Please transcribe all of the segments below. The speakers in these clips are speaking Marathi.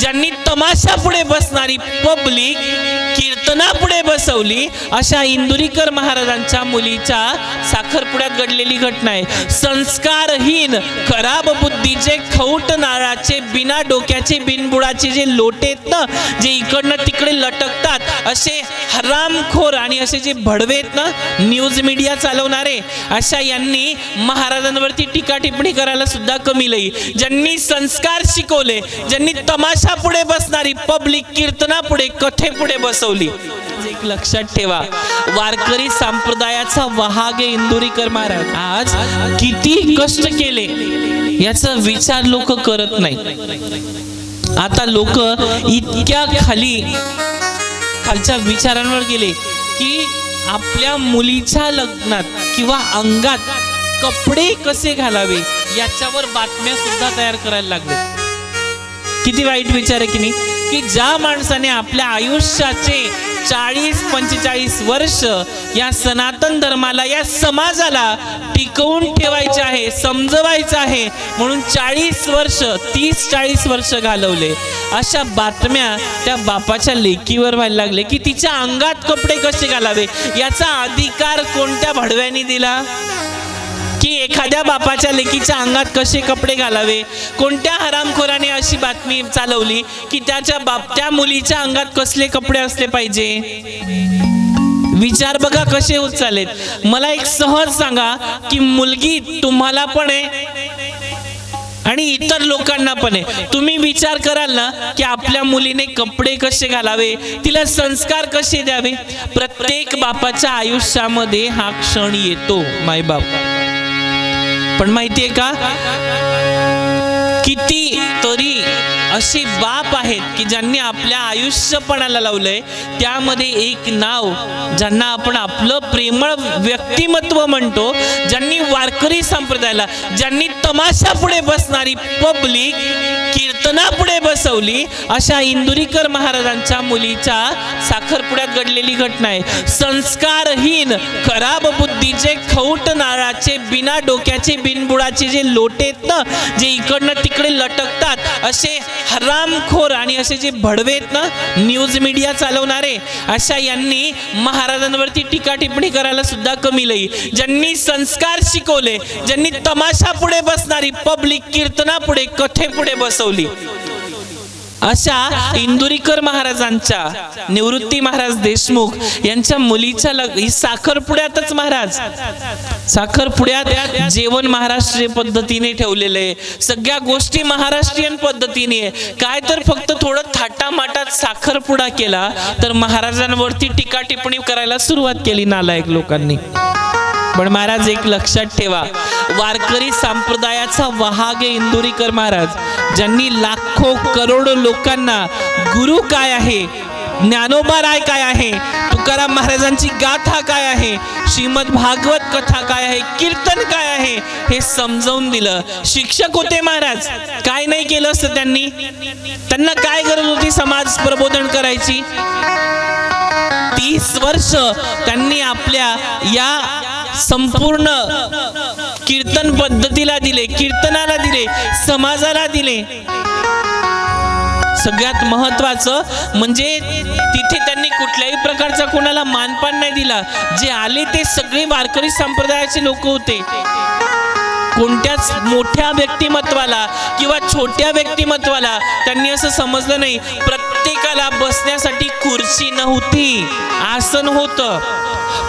ज्यांनी तमाशा पुढे बसणारी पब्लिक पुढे बसवली अशा इंदुरीकर महाराजांच्या मुलीच्या साखरपुड्यात घडलेली घटना आहे. संस्कारहीन खराब बुद्धीचे खौट नाळाचे बिना डोक्याचे बिनबुडाचे जे लोटे आहेत ना जे इकडनं तिकडे लटकतात असे हरामखोर आणि असे जे भडवे आहेत ना न्यूज मीडिया चालवणारे अशा यांनी महाराजांवरती टीका टिप्पणी करायला सुद्धा कमी लई. ज्यांनी संस्कार शिकवले ज्यांनी तमाशा पुढे बसणारी पब्लिक कीर्तना पुढे कथे पुढे बसवली एक लक्षात ठेवा. वारकरी संप्रदायाचा वहाग इंदुरीकर महाराज. आज किती कष्ट केले याचा विचार लोक करत नाही. आता लोक इतक्या खाली खालच्या विचारांवर गेले की आपल्या मुलीच्या लग्नात किंवा अंगात कपडे कसे घालावे याच्यावर बातम्या सुद्धा तयार करायला लागले. किती वाईट विचार आहे की नाही? की ज्या माणसाने आपल्या आयुष्याचे चाळीस पंचेचाळीस वर्ष या सनातन धर्माला या समाजाला टिकवून ठेवायचे आहे समजवायचं आहे. म्हणून चाळीस वर्ष तीस चाळीस वर्ष घालवले. अशा बातम्या त्या बापाच्या लेकीवर व्हायला लागले की तिच्या अंगात कपडे कसे घालावे? याचा अधिकार कोणत्या भडव्याने दिला? एखाद्या बापाच्या लेकीच्या अंगात कसे कपडे घालावे? कोणत्या हरामखोराने अशी बातमी चालवली की त्याच्या बाप त्या मुलीच्या अंगात कसले कपडे असले पाहिजे? विचार बघा कसे होत चालेल मला एक सहज सांगा की मुलगी तुम्हाला पण आहे आणि इतर लोकांना पण आहे. तुम्ही विचार कराल ना की आपल्या मुलीने कपडे कसे घालावे? तिला संस्कार कसे द्यावे? प्रत्येक बापाच्या आयुष्यामध्ये हा क्षण येतो मायबाप. पण माहितीये का? किती तरी असे बाप आहेत की ज्यांनी आपल्या आयुष्यपणाला लावलंय. त्यामध्ये एक नाव ज्यांना आपण आपलं प्रेमळ व्यक्तिमत्व म्हणतो ज्यांनी वारकरी संप्रदायाला ज्यांनी तमाशा पुढे बसणारी पब्लिक कीर्तना बसवली. अशा इंदुरीकर महाराजांच्या मुलीच्या साखरपुड्यात घडलेली घटना आहे. संस्कारहीन खराब बुद्धीचे खौट नाळाचे बिना डोक्याचे बिनबुडाचे जे लोटे आहेत ना जे इकडनं तिकडे लटकतात असे हरामखोर आणि असे जे भडवे आहेत ना न्यूज मीडिया चालवणारे अशा यांनी महाराजांवरती टीका टिप्पणी करायला सुद्धा कमी लई. ज्यांनी संस्कार शिकवले ज्यांनी तमाशा पुढे बसणारी पब्लिक कीर्तना पुढे कथे पुढे बसवली. अशा इंदुरीकर महाराजांच्या निवृत्ती महाराज देशमुख यांच्या मुलीच्या लग ही साखरपुड्यातच महाराज. साखरपुड्यात जेवण महाराष्ट्रीय पद्धतीने ठेवलेलं आहे. सगळ्या गोष्टी महाराष्ट्रीयन पद्धतीने आहे. काय तर फक्त थोडं थाटामाटात साखरपुडा केला तर महाराजांवरती टीका टिप्पणी करायला सुरुवात केली नालायक लोकांनी. पण महाराज एक लक्षात ठेवा. वारकरी संप्रदायाचा वहागे इंदुरीकर महाराज ज्यांनी लाखो करोडो लोकांना गुरु काय आहे ज्ञानोबा राय काय आहे तुकाराम महाराजांची गाथा काय आहे श्रीमद भागवत कथा काय आहे कीर्तन काय आहे हे समजावून दिलं. शिक्षक होते महाराज. काय नाही केलं असतं त्यांनी? त्यांना काय गरज होती समाज प्रबोधन करायची? तीस वर्ष त्यांनी आपल्या या संपूर्ण कीर्तन पद्धतीला दिले कीर्तनाला दिले समाजाला दिले. सगळ्यात महत्वाचं म्हणजे तिथे त्यांनी कुठल्याही प्रकारचा कोणाला मानपान नाही दिला. जे आले ते सगळे वारकरी संप्रदायाचे लोक होते. कोणत्याच मोठ्या व्यक्तिमत्वाला किंवा छोट्या व्यक्तिमत्वाला त्यांनी असं समजलं नाही. प्रत्येकाला बसण्यासाठी खुर्ची नव्हती. आसन होतं.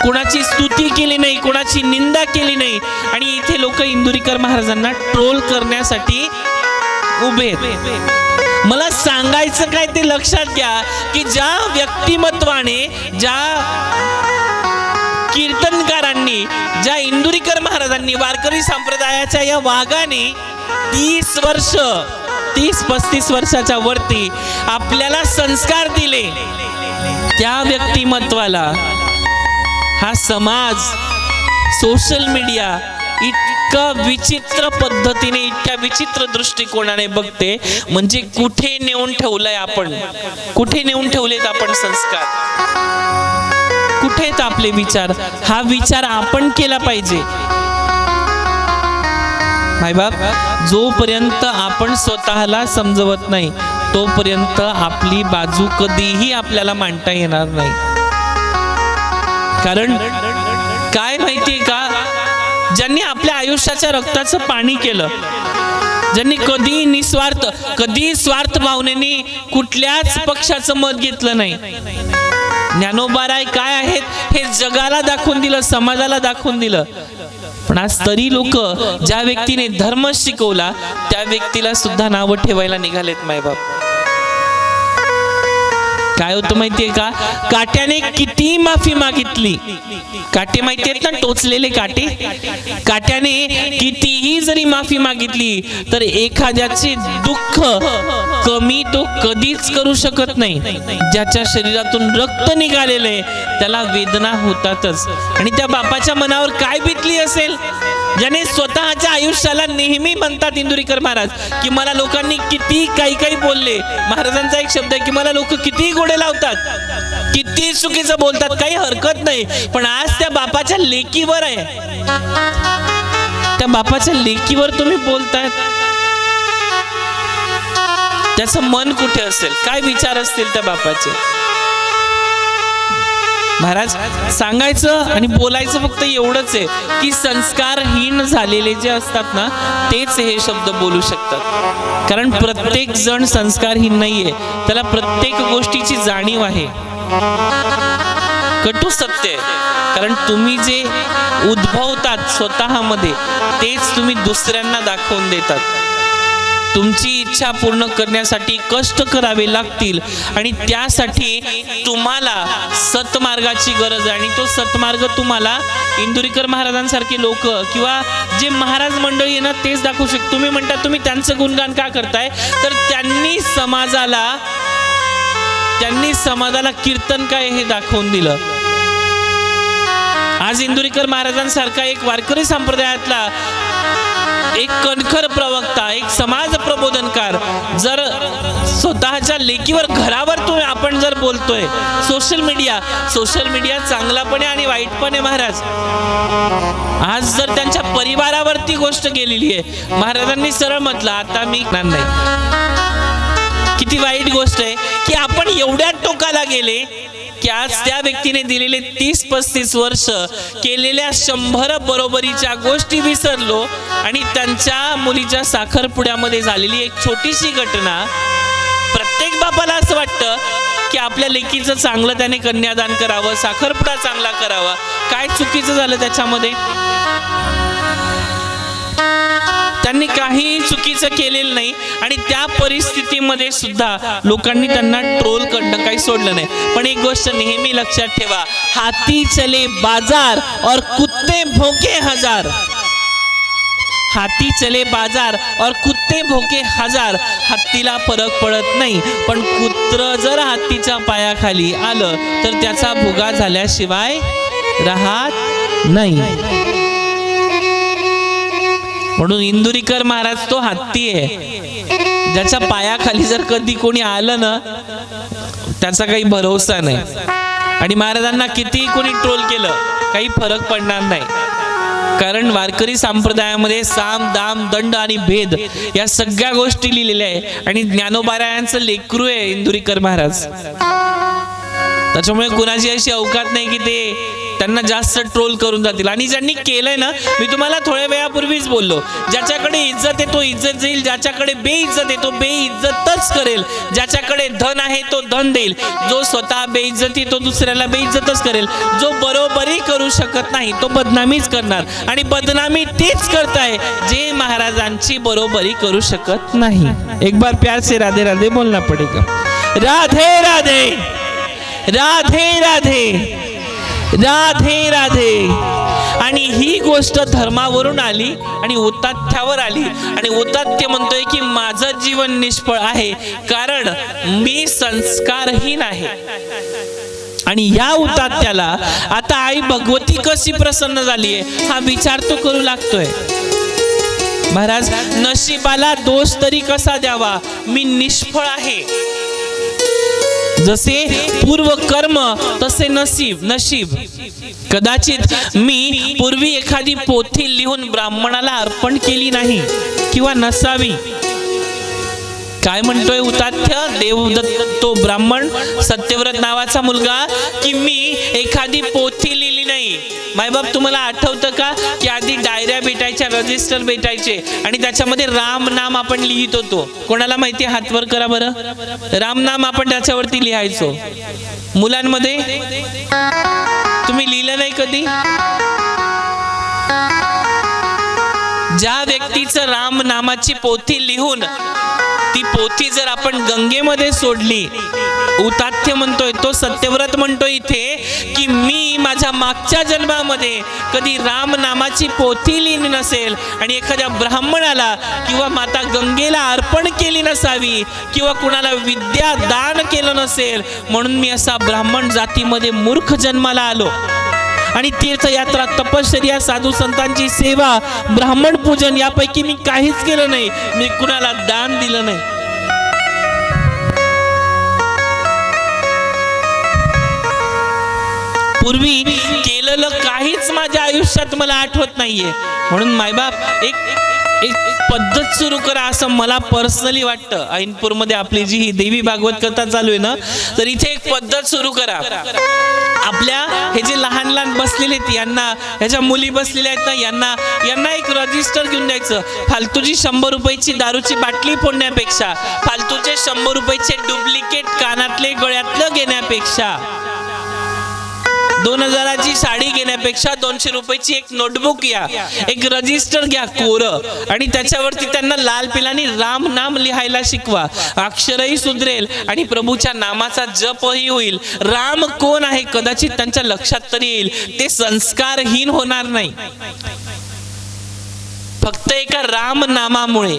कोणाची स्तुती केली नाही कोणाची निंदा केली नाही. आणि इथे लोक इंदुरीकर महाराजांना ट्रोल करण्यासाठी उभे मला सांगायचं काय ते लक्षात घ्या की ज्या व्यक्तिमत्वाने ज्या कीर्तनकारांनी ज्या इंदुरीकर महाराजांनी वारकरी संप्रदायाच्या या वाघाने तीस वर्ष तीस पस्तीस वर्षाच्या वरती आपल्याला संस्कार दिले त्या व्यक्तिमत्वाला हा समाज सोशल मीडिया इतका विचित्र पद्धतीने इतक्या विचित्र दृष्टिकोनाने बघते म्हणजे कुठे नेऊन ठेवलंय आपण? कुठे नेऊन ठेवलेत आपण संस्कार? कुठे आहेत आपले विचार? हा विचार आपण केला पाहिजे. मायबाप जोपर्यंत आपण स्वतःला समजवत नाही तोपर्यंत आपली बाजू कधीही आपल्याला मांडता येणार नाही. कारण काय माहितीये का? ज्यांनी आपल्या आयुष्याच्या रक्ताचं पाणी केलं ज्यांनी कधी निस्वार्थ कधी स्वार्थ भावनेने कुठल्याच पक्षाचं मत घेतलं नाही. ज्ञानोबाराय काय आहेत? हे जगाला दाखवून दिलं समाजाला दाखवून दिलं. पण आज तरी लोक ज्या व्यक्तीने धर्म शिकवला त्या व्यक्तीला सुद्धा नावं ठेवायला निघालेत मायबाप. काय होतं माहितीये का? काट्याने किती माफी मागितली. काटे माहिती आहेत ना टोचलेले काटे? काट्याने कितीही जरी माफी मागितली तर एखाद्याचे दुःख कमी तो कधीच करू शकत नाही. ज्याच्या शरीरातून रक्त निघालेले त्याला वेदना होतातच. आणि त्या बापाच्या मनावर काय बितली असेल? ज्याने स्वतःच्या आयुष्याला नेहमी म्हणतात इंदुरीकर महाराज की मला लोकांनी किती काही काही बोलले. महाराजांचा एक शब्द आहे की मला लोक किती गोडे लावतात. किती चुकीचं बोलतात काही हरकत नाही. पण आज त्या बापाच्या लेकीवर आहे. त्या बापाच्या लेकीवर तुम्ही बोलतायत त्याचं मन कुठे असेल? काय विचार असतील त्या बापाचे? महाराज सांगायचं आणि बोलायचं फक्त एवढंच आहे की संस्कारहीन झालेले जे असतात ना तेच हे शब्द बोलू शकतात. कारण प्रत्येक जण संस्कारहीन नाहीये. त्याला प्रत्येक गोष्टीची जाणीव आहे. कटू सत्य आहे. कारण तुम्ही जे उद्भवतात स्वतःमध्ये तेच तुम्ही दुसऱ्यांना दाखवून देतात. तुमची इच्छा पूर्ण करण्यासाठी कष्ट करावे लागतील आणि त्यासाठी तुम्हाला सतमार्गाची गरज आहे. आणि तो सतमार्ग तुम्हाला इंदुरीकर महाराजांसारखे लोक किंवा जे महाराज मंडळी आहे ना तेच दाखवू शकतो. तुम्ही म्हणता तुम्ही त्यांचं गुणगान का करताय? तर त्यांनी समाजाला त्यांनी समाजाला कीर्तन काय हे दाखवून दिलं. आज इंदुरीकर महाराजांसारखा एक वारकरी संप्रदायातला एक कणखर प्रवक्ता एक समाज प्रबोधनकार जर स्वतःच्या लेकीवर घरावर तुम्ही आपण जर बोलतोय सोशल मीडिया सोशल मीडिया चांगला पण आहे आणि वाईट पण आहे महाराज आज जर त्यांच्या परिवारावरती गोष्ट गेलेली आहे महाराजांनी सरळ म्हटलं आता मी नाही. किती वाईट गोष्ट आहे की आपण एवढ्या टोकाला गेले की आज त्या व्यक्तीने दिलेले तीस पस्तीस वर्ष केलेल्या शंभर बरोबरीच्या गोष्टी विसरलो आणि त्यांच्या मुलीच्या साखरपुड्यामध्ये झालेली एक छोटीशी घटना. प्रत्येक बापाला असं वाटतं की आपल्या लेकीचं चांगलं त्याने कन्यादान करावं साखरपुडा चांगला करावा. काय चुकीचं झालं त्याच्यामध्ये? त्यांनी काही चुकीचं केलेलं नाही आणि त्या परिस्थितीमध्ये सुद्धा लोकांनी त्यांना ट्रोल करणं काही सोडलं नाही. पण एक गोष्ट नेहमी लक्षात ठेवा हाती चले बाजार और कुत्ते भोके हजार. हाती चले बाजार और कुत्ते भोके हजार. हत्तीला फरक पडत नाही पण कुत्र जर हत्तीच्या पायाखाली आलं तर त्याचा भुगा झाल्याशिवाय राहत नाही. म्हणून इंदुरीकर महाराज तो हत्ती आहे. ज्याच्या पायाखाली जर कधी कोणी आलं ना त्याचा काही भरोसा नाही. आणि महाराजांना किती कोणी ट्रोल केलं काही फरक पडणार नाही. कारण वारकरी संप्रदायामध्ये साम दाम दंड आणि भेद या सगळ्या गोष्टी लिहिलेल्या आहे. आणि ज्ञानोबारायांचं लेकरू आहे इंदुरीकर महाराज. त्याच्यामुळे कुणाची अशी अवकात नाही की ते त्यांना जास्त ट्रोल करून जातील. आणि ज्यांनी केलंय ना मी तुम्हाला थोड्या वेळापूर्वीच बोललो. ज्याच्याकडे इज्जत आहे तो इज्जत देईल ज्याच्याकडे बेइज्जत आहे तो बेइज्जतच करेल. ज्याच्याकडे धन आहे तो धन देईल. जो स्वतः बेइज्जती तो दुसऱ्याला बेइज्जतच करेल. जो बरोबरी करू शकत नाही तो बदनामीच करणार. आणि बदनामी तेच करताय जे महाराजांची बरोबरी करू शकत नाही. एक बार प्यार से राधे राधे बोलना पडेगा. राधे राधे! राधे राधे! राधे राधे. आणि ही गोष्ट धर्मावरून आली आणि उतात्यावर आली. आणि उतात्य म्हणतोय की माझं जीवन निष्फळ आहे. कारण मी संस्कारहीन आहे. आणि या उतात्याला आता आई भगवती कशी प्रसन्न झाली आहे हा विचार तो करू लागतोय. महाराज नशिबाला दोष तरी कसा द्यावा? मी निष्फळ आहे. जसे पूर्व कर्म तसे नसीब नशीब. कदाचित मी पूर्वी एखादी पोथी लिहून ब्राह्मणाला अर्पण केली नाही किंवा नसावी. काय म्हणतोय उताथ्य देवदत्त तो ब्राह्मण सत्यव्रत नावाचा मुलगा की मी एखादी पोथी लिहिली नाही. मायबाप तुम्हाला आठवतं का? की आधी डायऱ्या भेटायच्या रजिस्टर भेटायचे आणि त्याच्यामध्ये राम नाम आपण लिहित होतो. कोणाला माहिती आहे? करा बरं. राम नाम आपण त्याच्यावरती लिहायचो. मुलांमध्ये? तुम्ही लिहिलं नाही कधी? ज्या व्यक्तीचं राम नामाची पोथी लिहून ती पोथी जर आपण गंगेमध्ये सोडली उताथ्य म्हणतोय तो सत्यव्रत म्हणतोय इथे की मी माझ्या मागच्या जन्मामध्ये कधी राम नामाची पोथी लिहिली नसेल आणि एखाद्या ब्राह्मणाला किंवा माता गंगेला अर्पण केली नसावी किंवा कुणाला विद्या दान केलं नसेल म्हणून मी असा ब्राह्मण जातीमध्ये मूर्ख जन्माला आलो. आणि तीर्थयात्रा तपश्चर्या साधू संतांची सेवा ब्राह्मण पूजन यापैकी मी काहीच केलं नाही. मी कुणाला दान दिलं नाही. पूर्वी केलेलं काहीच माझ्या आयुष्यात मला आठवत नाहीये. म्हणून मायबाप एक एक पद्धत सुरू करा असं मला पर्सनली वाटतं. ऐनपूरमध्ये आपली जी ही देवी भागवत कथा चालू आहे ना तर इथे एक पद्धत सुरू करा. आपल्या हे जे लहान लहान बसलेले आहेत यांना ह्याच्या मुली बसलेल्या आहेत ना यांना यांना एक रजिस्टर घेऊन द्यायचं. फालतूची शंभर रुपयाची दारूची बाटली फोडण्यापेक्षा फालतूचे शंभर रुपयाचे डुप्लिकेट कानातले गळ्यातलं घेण्यापेक्षा. दोन हजाराची साडी घेण्यापेक्षा दोनशे रुपयाची एक नोटबुक घ्या. एक रजिस्टर घ्या कोर. आणि त्याच्यावरती त्यांना लाल पिलानी राम नाम लिहायला शिकवा. अक्षरही सुधरेल आणि प्रभूच्या नामाचा जपही होईल. राम कोण आहे? कदाचित त्यांच्या लक्षात तरी येईल. ते संस्कारहीन होणार नाही. फक्त एका राम नामामुळे.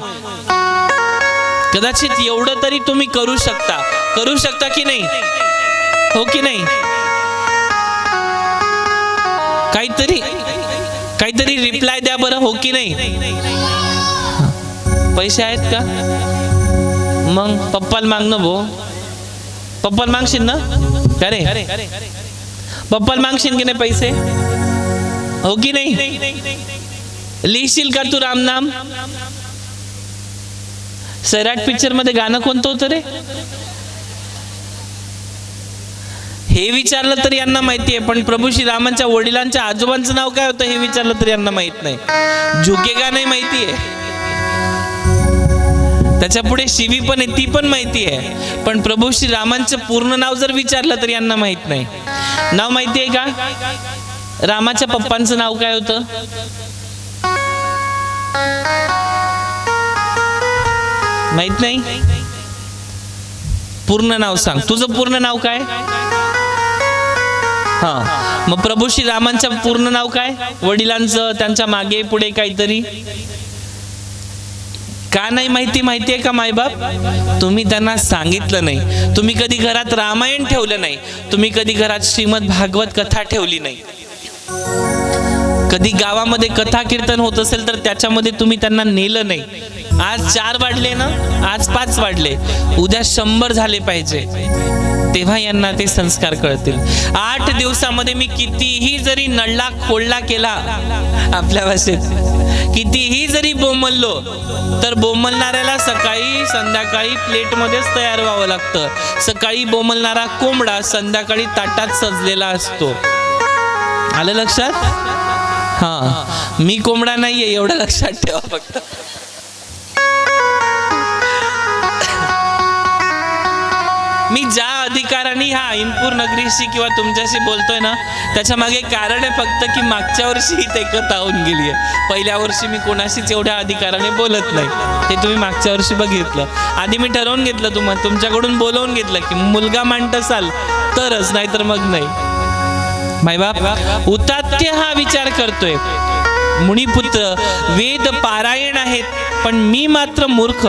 कदाचित एवढं तरी तुम्ही करू शकता. करू शकता की नाही? हो की नाही? काहीतरी काहीतरी रिप्लाय द्या बरं हो की नाही? पैसे आहेत का? मग पप्पाला मागणं ना भो पप्पाला मागशील ना? का रे? पप्पाला मागशील की नाही पैसे? हो की नाही? लिहिशील का तू राम नाम? सैराट पिक्चरमध्ये गाणं कोणतं होतं रे? हे विचारलं तर यांना माहिती आहे पण प्रभू श्रीरामांच्या वडिलांच्या आजोबांचं नाव काय होतं हे विचारलं तर यांना माहीत नाही. झुके का नाही माहिती आहे. त्याच्या पुढे शिवी पण आहे ती पण माहिती आहे. पण प्रभू श्री रामांचं पूर्ण नाव जर विचारलं तर यांना माहीत नाही. नाव माहिती आहे का? रामाच्या पप्पांचं नाव काय होतं? माहीत नाही? पूर्ण नाव सांग. तुझं पूर्ण नाव काय? हा. मग प्रभू श्री रामांचं पूर्ण नाव काय? वडिलांचं त्यांच्या मागे पुढे काहीतरी? का नाही माहिती? माहिती आहे का मायबाप? तुम्ही त्यांना सांगितलं नाही. तुम्ही कधी घरात रामायण ठेवलं नाही. तुम्ही कधी घरात श्रीमद भागवत कथा ठेवली नाही. कधी गावामध्ये कथा कीर्तन होत असेल तर त्याच्यामध्ये तुम्ही त्यांना नेलं नाही. आज चार वाढले ना? आज पाच वाढले. उद्या शंभर झाले पाहिजे. तेव्हा यांना ते संस्कार कळतील. आठ दिवसामध्ये मी कितीही जरी नळला खोडला केला आपल्या भाषेत कितीही जरी बोमललो तर बोमलणाऱ्याला सकाळी संध्याकाळी प्लेटमध्येच तयार व्हावं लागतं. सकाळी बोमलणारा कोंबडा संध्याकाळी ताटात सजलेला असतो. आलं लक्षात? हा. मी कोंबडा नाहीये एवढं लक्षात ठेवा फक्त. मी ज्या अधिकाराने ह्या ऐनपूर नगरीशी किंवा तुमच्याशी बोलतोय ना त्याच्यामागे कारण आहे फक्त की मागच्या वर्षी ही ते कथा होऊन गेली आहे. पहिल्या वर्षी मी कोणाशीच एवढ्या अधिकाराने बोलत नाही. ते तुम्ही मागच्या वर्षी बघितलं. आधी मी ठरवून घेतलं तुम्हाला तुमच्याकडून बोलवून घेतलं की मुलगा मांडत असाल तरच नाही तर मग नाही. मायबाप उतात्य हा विचार करतोय. मुनिपुत्र वेद पारायण आहेत पण मी मात्र मूर्ख.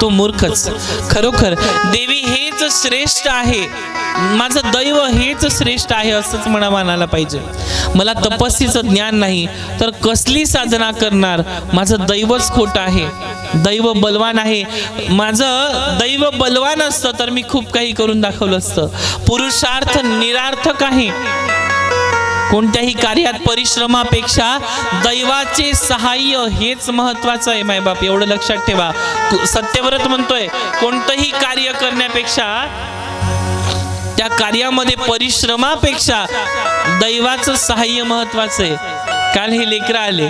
तो मूर्खच. खरोखर देवी हेच श्रेष्ठ आहे. माझं दैव हेच श्रेष्ठ आहे असंच म्हणा मानायला पाहिजे. मला तपस्सीचं ज्ञान नाही तर कसली साधना करणार? माझं दैवच खोटं आहे. दैव बलवान आहे. माझं दैव बलवान असतं तर मी खूप काही करून दाखवलं असतं. पुरुषार्थ निरार्थक आहे. कोणत्याही कार्यात परिश्रमापेक्षा दैवाचे सहाय्य हेच महत्वाचं आहे मायबाप. एवढं लक्षात ठेवा. सत्यव्रत म्हणतोय कोणतंही कार्य करण्यापेक्षा त्या कार्यामध्ये परिश्रमापेक्षा दैवाचं सहाय्य महत्वाचं आहे. काल हे लेकरं आले.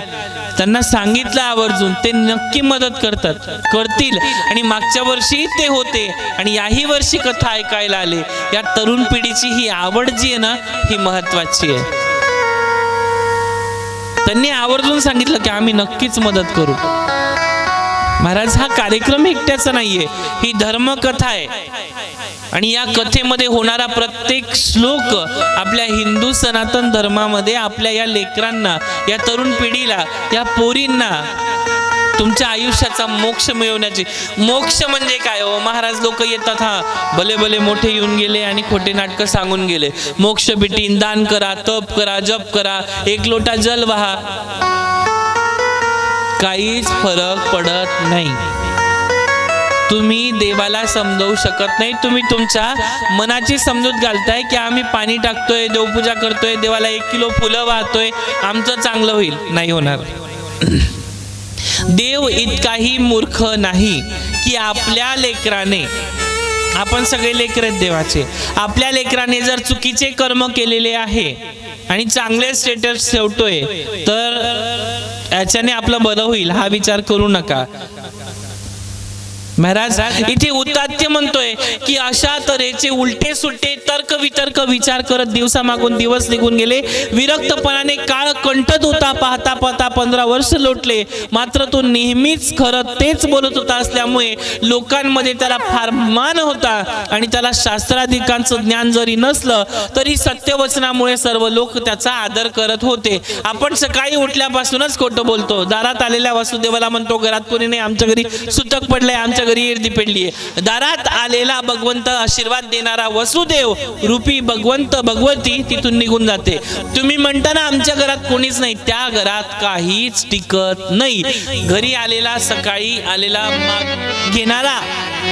त्यांना सांगितलं आवर्जून ते नक्की मदत करतात. करतील. आणि मागच्या वर्षी ते होते. आणि याही वर्षी कथा ऐकायला आले. या तरुण पिढीची ही आवड जी आहे ना ही महत्वाची आहे. त्यांनी आवर्जून सांगितलं की आम्ही नक्कीच मदत करू. महाराज हा कार्यक्रम एकट्याचा नाहीये ही धर्मकथा आहे. आणि या कथेमध्ये होणारा प्रत्येक श्लोक आपल्या हिंदू सनातन धर्मामध्ये आपल्या या लेकरांना या तरुण पिढीला या पोरींना तुमच्या आयुष्याचा मोक्ष मिळवण्याची. मोक्ष म्हणजे काय? हो महाराज लोक येतात हा. भले भले मोठे येऊन गेले आणि खोटे नाटकं सांगून गेले. मोक्ष भेटीन दान करा तप करा जप करा. एक लोटा जल वाहा. काहीच फरक पडत नाही. तुम्ही देवाला समजवू शकत नाही. तुम्ही तुमच्या मनाची समजूत घालताय की आम्ही पाणी टाकतोय देवपूजा करतोय देवाला एक किलो फुलं वाहतोय. आमचं चांगलं होईल. नाही होणार. देव इतकाही मूर्ख नाही की आपल्या लेकराने आपण सगळे लेकर आहेत देवाचे आपल्या लेकराने जर चुकीचे कर्म केलेले आहे आणि चांगले स्टेटस ठेवतोय तर याच्याने आपलं बरं होईल हा विचार करू नका. महाराज इथे उतात्य म्हणतोय की अशा तऱ्हेचे उलटे सुलटे तर्क वितर्क विचार करत दिवसामागून दिवस निघून गेले. विरक्तपणाने काळ कंटत होता पाहता पाहता पंधरा वर्ष लोटले. मात्र तो नेहमीच खरं तेच बोलत होता असल्यामुळे लोकांमध्ये त्याला फार मान होता आणि त्याला शास्त्राधिकांचं ज्ञान जरी नसलं तरी सत्यवचनामुळे सर्व लोक त्याचा आदर करत होते. आपण सकाळी उठल्यापासूनच खोटं बोलतो. दारात आलेल्या वासुदेवाला म्हणतो घरात कोणी नाही आमच्या घरी सुतक पडलंय आमच्या घरी इर्दी पडली दारात आलेला भगवंत आशीर्वाद देणारा वसुदेव रूपी भगवंत भगवती तिथून निघून जाते. तुम्ही म्हणता ना आमच्या घरात कोणीच नाही. त्या घरात काहीच टिकत नाही. घरी आलेला सकाळी आलेला माग घेणारा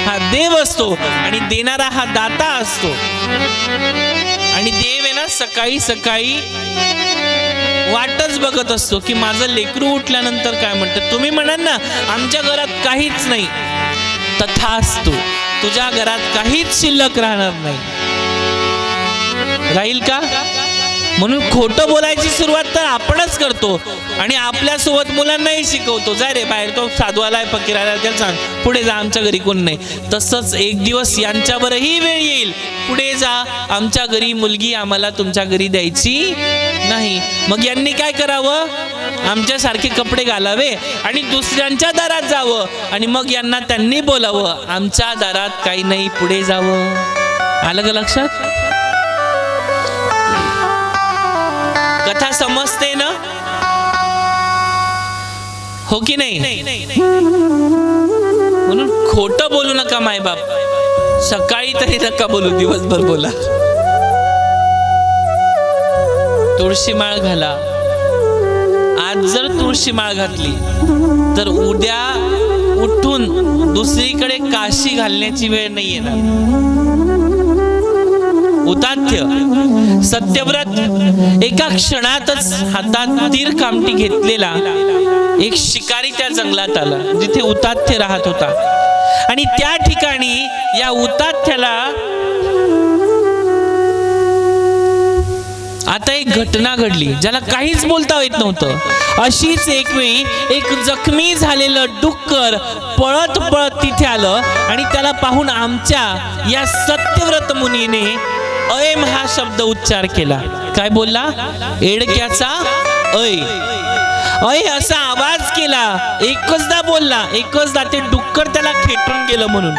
हा देव असतो आणि देणारा हा दाता असतो. आणि देव आहे ना सकाळी सकाळी वाटच बघत असतो की माझं लेकरू उठल्यानंतर काय म्हणतं? तुम्ही म्हणाल ना आमच्या घरात काहीच नाही. तथास्तु तुझ्या घरात काहीच शिल्लक राहणार नाही. राहील का? म्हणून खोटं बोलायची सुरुवात तर आपणच करतो. आणि आपल्यासोबत मुलांनाही शिकवतो. जाय रे बाहेर तो साधू आलाय फकीर आलाय त्याला सांग. पुढे जा आमच्या घरी कोण नाही. तसंच एक दिवस यांच्यावरही वेळ येईल. पुढे जा आमच्या घरी मुलगी आम्हाला तुमच्या घरी द्यायची नाही. मग यांनी काय करावं? आमच्यासारखे कपडे घालावे आणि दुसऱ्यांच्या दारात जावं. आणि मग यांना त्यांनी बोलावं आमच्या दारात काही नाही पुढे जावं. आलं का लक्षात? कथा समजते ना? हो की नाही? म्हणून खोट बोलू नका मायबाप. सकाळी तरी नका बोलू दिवसभर बोला. तुळशी माळ घाला. आज जर तुळशी माळ घातली तर उद्या उठून दुसरीकडे काशी घालण्याची वेळ नाही येणार उताथ्य सत्यव्रत एका क्षणातच हातात तीर कामटी घेतलेला एक शिकारी त्या जंगलात आला जिथे उतात्य राहत होता. आणि त्या ठिकाणी या उतात्याला आता एक घटना घडली ज्याला काहीच बोलता येत नव्हतं. अशीच एक वेळी एक जखमी झालेलं डुक्कर पळत पळत तिथे आलं आणि त्याला पाहून आमच्या या सत्यव्रत मुनीने ऐम हा शब्द उच्चार केला. काय बोलला? एडक्याचा ऐ ऐ असा आवाज केला. एकचदा बोलला. एकचदा ते डुक्कर त्याला खेटून गेलं म्हणून.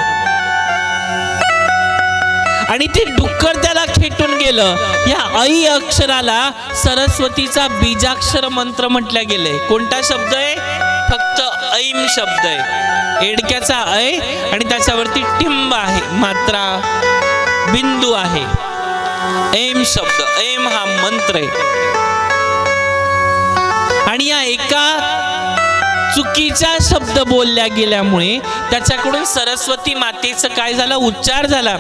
आणि ते डुक्कर त्याला खेटून गेलं. या ऐ अक्षराला सरस्वतीचा बीजाक्षर मंत्र म्हटल्या गेलंय कोणता शब्द आहे? फक्त ऐम शब्द आहे. एडक्याचा ऐ आणि त्याच्यावरती टिंब आहे. मात्रा बिंदू आहे. ऐम शब्द ऐम हा मंत्र आहे. आणि या एका चुकीचा शब्द बोलल्या गेल्यामुळे त्याच्याकडून सरस्वती मातेचं काय झालं? उच्चार झाला.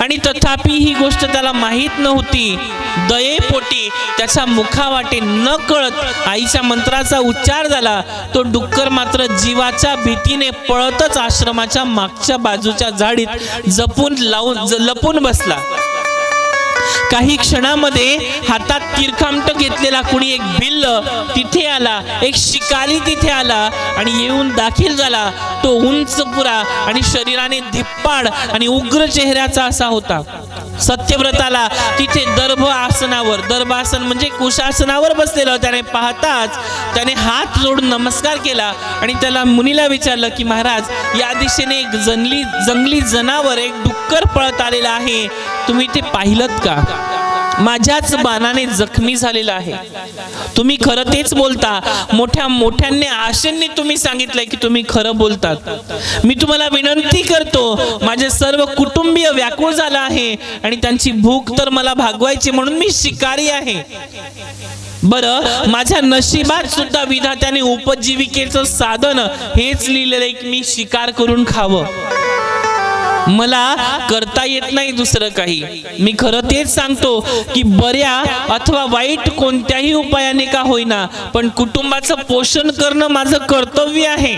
आणि तथापि ही गोष्ट त्याला माहीत नव्हती. दयेपोटी त्याच्या मुखावाटे न कळत आईच्या मंत्राचा उच्चार झाला. तो डुक्कर मात्र जीवाच्या भीतीने पळतच आश्रमाच्या मागच्या बाजूच्या झाडीत जपून लावून ज- लपून बसला. काही क्षणामध्ये हातात तिरखामट घेतलेला कुणी एक भिल्ल तिथे आला एक शिकारी तिथे आला आणि येऊन दाखील झाला. तो उंच पुरा आणि शरीराने धिप्पाड आणि उग्र चेहऱ्याचा असा होता. सत्यव्रताला तिथे दर्भ आसनावर दर्भासन म्हणजे कुशासनावर बसलेलं. त्याने पाहताच त्याने हात जोडून नमस्कार केला आणि त्याला मुनीला विचारलं की महाराज या दिशेने एक जंगली जंगली जनावर एक लवकर पळत आलेला आहे. तुम्ही ते पाहिलं का? माझ्याच बाणाने जखमी झालेला आहे. तुम्ही खरं तेच बोलता. मोठ्या मोठ्यांनी आशेंनी तुम्ही सांगितलंय की तुम्ही खरं बोलतात. मी तुम्हाला विनंती करतो माझे सर्व कुटुंबीय व्याकुळ झाला आहे आणि त्यांची भूक तर मला भागवायची म्हणून मी शिकारी आहे. बरं माझ्या नशिबात सुद्धा विधात्याने उपजीविकेचं साधन हेच लिहिलेलं आहे की मी शिकार करून खावं. मला करता येत नाही दुसरं काही. मी खरं तेच सांगतो की बऱ्या अथवा वाईट कोणत्याही उपायाने का होईना पण कुटुंबाचं पोषण करणं माझं कर्तव्य आहे.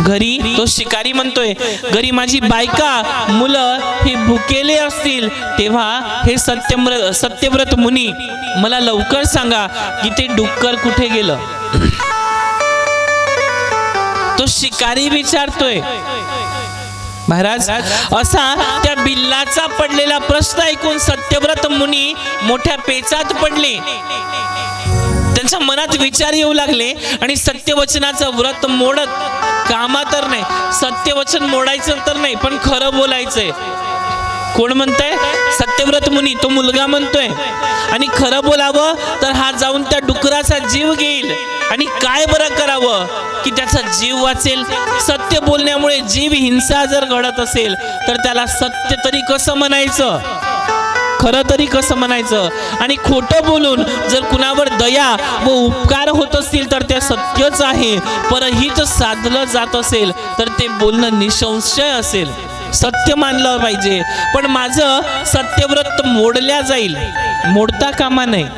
घरी तो शिकारी म्हणतोय घरी माझी बायका मुलं हे भुकेले असतील तेव्हा हे सत्यम्र सत्यव्रत मुनी मला लवकर सांगा की ते डुक्कर कुठे गेलं? तो शिकारी विचारतोय महाराज असा त्या बिल्लाचा पडलेला प्रश्न ऐकून सत्यव्रत मुनी मोठ्या पेचात पडले. त्यांच्या मनात विचार येऊ लागले आणि सत्यवचनाचं व्रत मोडत कामा तर नाही सत्यवचन मोडायचं तर नाही पण खरं बोलायचंय. कोण म्हणतंय? सत्यव्रत मुनी तो मुलगा म्हणतोय. आणि खरं बोलावं तर हा जाऊन त्या डुकराचा जीव घेईल. आणि काय बरं करावं? की त्याचा जीव वाचेल. सत्य बोलण्यामुळे जीव हिंसा जर घडत असेल तर त्याला सत्य तरी कसं म्हणायचं? खरं तरी कसं म्हणायचं? आणि खोटं बोलून जर कुणावर दया व उपकार होत असतील तर ते सत्यच आहे. परहित साधलं जात असेल तर ते बोलणं निसंशय असेल. सत्य मानलं पाहिजे. पण माझं सत्यव्रत मोडल्या जाईल. मोडता कामा नाही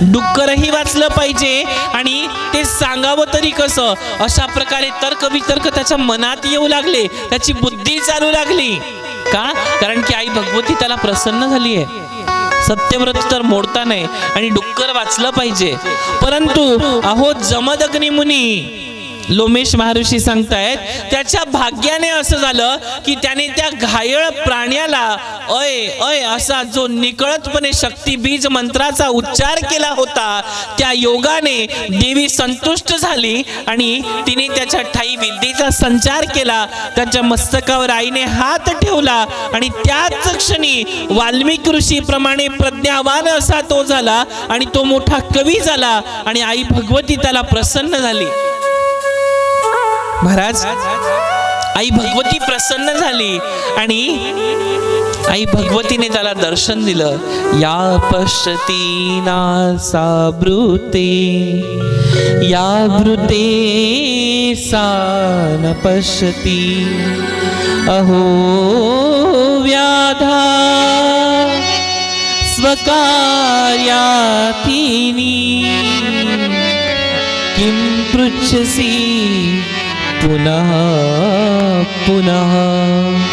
डुक्करही वाचलं पाहिजे आणि ते सांगावं तरी कसं? अशा प्रकारे तर्क वितर्क त्याच्या मनात येऊ लागले. त्याची बुद्धी चालू लागली. का? कारण की आई भगवती त्याला प्रसन्न झाली आहे. सत्यव्रत तर मोडता नाही आणि डुक्कर वाचलं पाहिजे. परंतु अहो जमदग्निमुनी लोमेश महर्षी सांगतायत त्याच्या भाग्याने असं झालं की त्याने त्या घायळ प्राण्याला अय अय असा जो निकळतपणे शक्ती बीज मंत्राचा उच्चार केला होता त्या योगाने देवी संतुष्ट झाली आणि तिने त्याच्या ठाई विद्येचा संचार केला त्याच्या मस्तकावर आईने हात ठेवला आणि त्याच क्षणी वाल्मिक ऋषीप्रमाणे प्रज्ञावान असा तो झाला आणि तो मोठा कवी झाला आणि आई भगवती त्याला प्रसन्न झाली. महाराज आई भगवती प्रसन्न झाली आणि आई भगवतीने त्याला दर्शन दिलं. या पश्यती नासा ब्रूते या भृते सा न पश्यती अहो व्याधा स्वकार्यातिनी किं पृच्छसि पुनः पुनः।